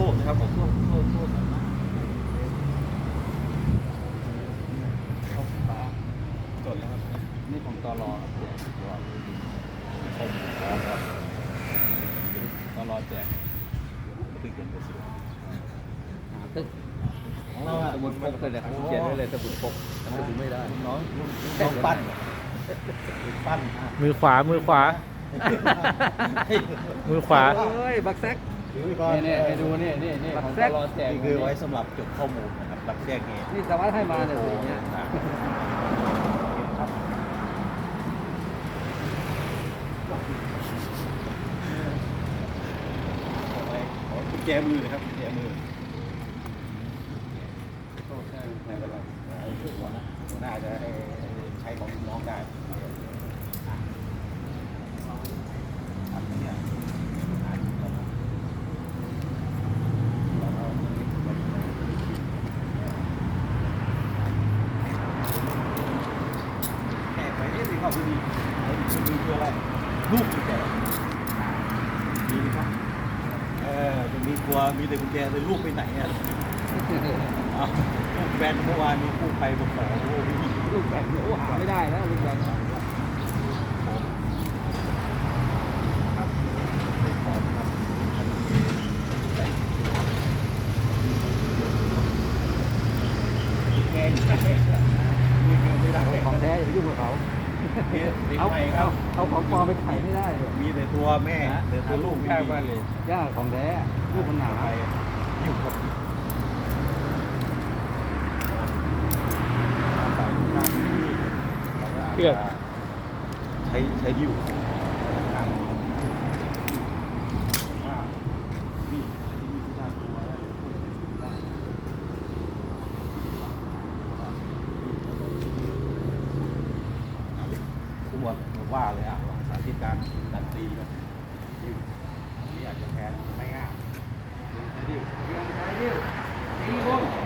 โลกนะครับผมทั่วทั่วทั่วสำนักเอาปลาจดแล้วครับ นี่ของตลอครับแจกตลอผมครับตลอแจกตึกเกินไปสิหาตึกของเราอะสมุดพกเลยแหละเขียนไว้เลยสมุดพกทำไมถึงไม่ได้น้องน้องปั้นปั้นมือขวามือขวา มือขวาเฮ้ยบักแซก ถือไว้ก่อนนี่นี่ให้ดูนี่นี่นี่ของตลอแจกนี่คือไว้สำหรับจดข้อมูลนะครับบัตรแจ้งเหตุนี่สวัสดิ์ให้มาเนี่ยสีเนี้ยครับเอาไว้ขอกุญแจมือนะครับกุญแจมือไม่เป็นไรเอาหัวหน้าหัวหน้าจะให้ใช้ของน้องได้อันเนี้ยแขกไปนี่สิครับดีไอ้ดีคืออะไรลูกกุญแจดีไหมครับเออจะมีกลัวมีแต่กุญแจเลยลูกไปไหนอะลูกแบนเมื่อวานนี้ผู้ไปบอกขอโอ้โหลูกแบงโอ้หาไม่ได้แล้วลูกแบงของแท้อย่าไปยุ่งกับเขา เอาเอาเอาเอาเอาของปลอมไปขายไม่ได้เลยมีแต่ตัวแม่แต่ตัวลูกไม่มีย่าของแท้ลูกมันหนาไปอยู่กับใส่ลูกน้ำนี่แล้วก็อาจเชือกจะใช้ใช้ดิ้ว ว่าเลยอะลองสาธิตการดันตีแบบดิ้วนี่อาจจะแทนไม่ง่ายดิ้วดิ้วดิ้วดิ้ว